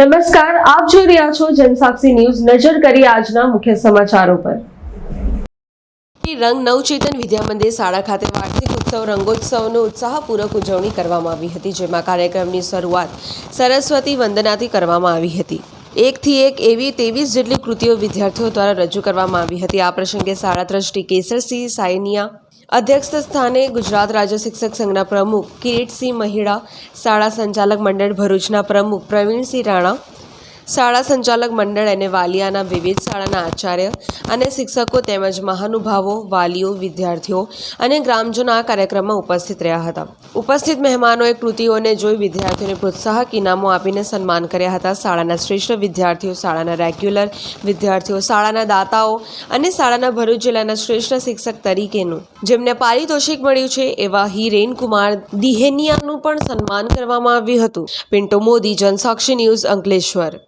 નમસ્કાર, આપ જોઈ રહ્યા છો જનસાક્ષી ન્યૂઝ. નજર કરી આજના મુખ્ય સમાચારો પર. રંગ નવચેતન વિદ્યા મંદિર શાળા ખાતે વાર્ષિક ઉત્સવ, રંગોત્સવનો ઉત્સાહપૂર્વક ઉજવણી કરવામાં આવી હતી, જેમાં કાર્યક્રમની શરૂઆત સરસ્વતી વંદનાથી કરવામાં આવી હતી. એકથી એક એવી ત્રેવીસ જેટલી કૃતિઓ વિદ્યાર્થીઓ દ્વારા રજૂ કરવામાં આવી હતી. આ પ્રસંગે શાળા ટ્રસ્ટી કેસરસિંહ સાયનિયા અધ્યક્ષ સ્થાને ગુજરાત રાજ્ય શિક્ષક સંઘના પ્રમુખ કિરીટસિંહ મહિડા, શાળા સંચાલક મંડળ ભરૂચના પ્રમુખ પ્રવીણસિંહ રાણા શાળા સંચાલક મંડળ અને વાલિયાના વિવિધ શાળાના આચાર્ય અને શિક્ષકો તેમજ મહાનુભાવો, વાલીઓ, વિદ્યાર્થીઓ અને ગ્રામજનો આ કાર્યક્રમમાં ઉપસ્થિત રહ્યા હતા. ઉપસ્થિત મહેમાનોએ કૃતિઓને જોઈ વિદ્યાર્થીઓને પ્રોત્સાહક ઇનામો આપીને સન્માન કર્યા હતા. શાળાના શ્રેષ્ઠ વિદ્યાર્થીઓ, શાળાના રેગ્યુલર વિદ્યાર્થીઓ, શાળાના દાતાઓ અને શાળાના ભરૂચ જિલ્લાના શ્રેષ્ઠ શિક્ષક તરીકેનું. જેમને પારિતોષિક મળ્યું છે એવા હિરેન કુમાર દિહેનિયાનું પણ સન્માન કરવામાં આવ્યું હતું. પિન્ટો મોદી, જનસાક્ષી ન્યૂઝ અંકલેશ્વર.